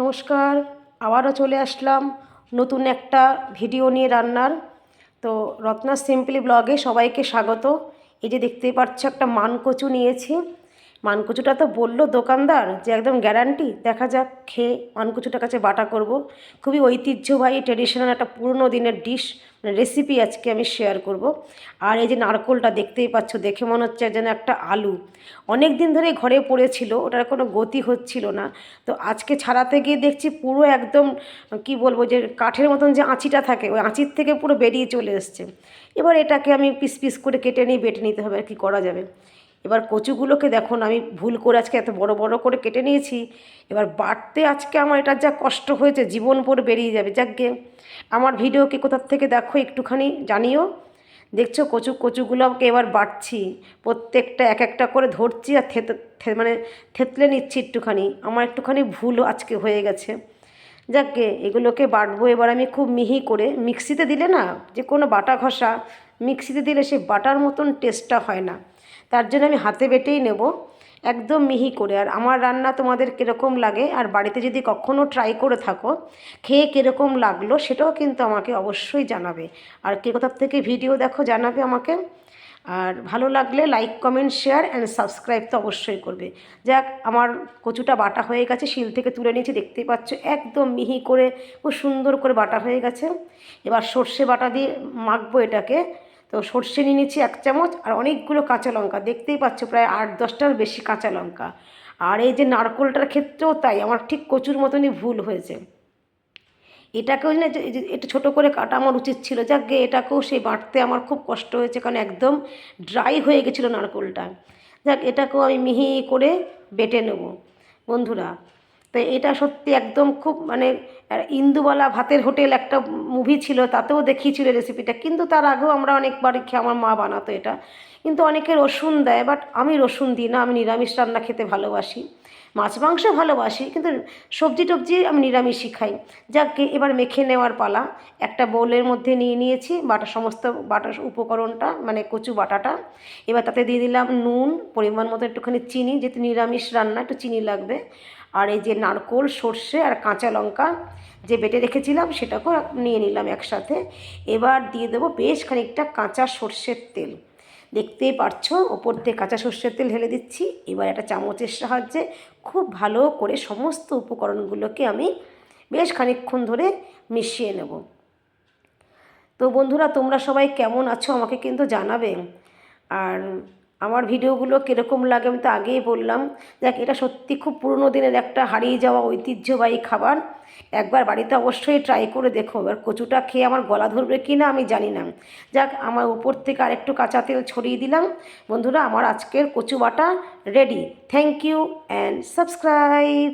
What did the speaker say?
নমস্কার, আবারও চলে আসলাম নতুন একটা ভিডিও নিয়ে রান্নার। তো রত্না সিম্পলি ব্লগে সবাইকে স্বাগত। এই যে দেখতেই পাচ্ছ একটা মানকচু নিয়েছি। মানকচুটা তো বলল দোকানদার যে একদম গ্যারান্টি দেখা যাক, খেয়ে মানকুচুটার কাছে বাটা করব। খুবই ঐতিহ্যবাহী ট্রেডিশনাল একটা পুরনো দিনের ডিশ মানে রেসিপি আজকে আমি শেয়ার করব। আর এই যে নারকোলটা দেখতেই পাচ্ছ, দেখে মনে হচ্ছে যেন একটা আলু। অনেক দিন ধরে ঘরে পড়েছিল, ওটার কোনো গতি হচ্ছিল না। তো আজকে ছাড়াতে গিয়ে দেখছি পুরো একদম, কি বলব যে কাঠের মতন যে আঁচিটা থাকে, ওই আঁচির থেকে পুরো বেরিয়ে চলে এসছে। এবার এটাকে আমি পিস পিস করে কেটে নিয়ে বেটে নিতে হবে আর কি করা যাবে। এবার কচুগুলোকে দেখুন, আমি ভুল করে আজকে এত বড় বড় করে কেটে নিয়েছি। এবার বাটতে আজকে আমার এটা যা কষ্ট হয়েছে, জীবন পরে বেরিয়ে যাবে। যাকগে আমার ভিডিওকে কোথার থেকে দেখো একটুখানি জানিও। দেখছ, কচু, কচুগুলোকে এবার বাটছি প্রত্যেকটা এক একটা করে ধরছি আর থেতে মানে থেতলে নিচ্ছি একটুখানি। আমার একটুখানি ভুল আজকে হয়ে গেছে। যাকগে এগুলোকে বাটবো এবার আমি খুব মিহি করে, মিক্সিতে দিলে না যে কোনো বাটা ঘষা, মিক্সিতে দিলে সেই বাটার মতন টেস্টটা হয় না। তার জন্য আমি হাতে বেটেই নেব, একদম মিহি করে। আর আমার রান্না তোমাদের কীরকম লাগে? আর বাড়িতে যদি কখনও ট্রাই করে থাকো, খেয়ে কীরকম লাগল সেটাও কিন্তু আমাকে অবশ্যই জানাবে। আর কে কোথার থেকে ভিডিও দেখো জানাবে আমাকে। আর ভালো লাগলে like comment share and subscribe তো অবশ্যই করবে। যাক, আমার কচুটা বাটা হয়ে গেছে, শিল থেকে তুলে নিয়েছি, দেখতেই পাচ্ছ, একদম মিহি করে, খুব সুন্দর করে বাটা হয়ে গেছে। এবার সর্ষে বাটা দিয়ে মাখবো এটাকে। তো সর্ষে নিয়ে নিচ্ছি এক চামচ আর অনেকগুলো কাঁচা লঙ্কা। দেখতেই পাচ্ছ প্রায় আট দশটার বেশি কাঁচা লঙ্কা। আর এই যে নারকোলটার ক্ষেত্রেও তাই, আমার ঠিক কচুর মতনই ভুল হয়েছে। এটাকেও না এটা ছোটো করে কাটা আমার উচিত ছিল। যাক এটাকেও সেই বাটতে আমার খুব কষ্ট হয়েছে কারণ একদম ড্রাই হয়ে গেছিল নারকোলটা। যাক, এটাকেও আমি মিহি করে বেটে নেব। বন্ধুরা, তো এটা সত্যি একদম খুব মানে আহ, ইন্দুবালা ভাতের হোটেল একটা মুভি ছিল তাতেও দেখিয়েছিল রেসিপিটা কিন্তু তার আগেও আমরা অনেকবার খেয়ে আমার মা বানাতো এটা। কিন্তু অনেকে রসুন দেয় বাট আমি রসুন দিই না আমি নিরামিষ রান্না খেতে ভালোবাসি। মাছ মাংস ভালোবাসি কিন্তু সবজি টবজি আমি নিরামিষই খাই। যাকে এবার মেখে নেওয়ার পালা। একটা বোলের মধ্যে নিয়ে নিয়েছি বাটা সমস্ত বাটা উপকরণটা মানে কচু বাটাটা। এবার তাতে দিয়ে দিলাম নুন পরিমাণ মতো একটুখানি চিনি যেহেতু নিরামিষ রান্না একটু চিনি লাগবে। আর এই যে নারকোল, সর্ষে আর কাঁচা লঙ্কা যে বেটে রেখেছিলাম সেটাকেও নিয়ে নিলাম একসাথে। এবার দিয়ে দেবো বেশ খানিকটা কাঁচা সর্ষের তেল। দেখতেই পারছ, ওপর দিয়ে কাঁচা সর্ষের তেল ঢেলে দিচ্ছি। এবার একটা চামচের সাহায্যে খুব ভালো করে সমস্ত উপকরণগুলোকে আমি বেশ খানিকক্ষণ ধরে মিশিয়ে নেব। তো বন্ধুরা, তোমরা সবাই কেমন আছো আমাকে কিন্তু জানাবে। আর আমার ভিডিওগুলো কীরকম লাগে আমি তো আগেই বললাম। দেখ, এটা সত্যি খুব পুরনো দিনের একটা হারিয়ে যাওয়া ঐতিহ্যবাহী খাবার। একবার বাড়িতে অবশ্যই ট্রাই করে দেখো। এবার কচুটা খেয়ে আমার গলা ধরবে কি না আমি জানি না। যাক, আমার উপর থেকে আরেকটু কাঁচা তেল ছড়িয়ে দিলাম। বন্ধুরা, আমার আজকের কচু বাটা ready thank you and subscribe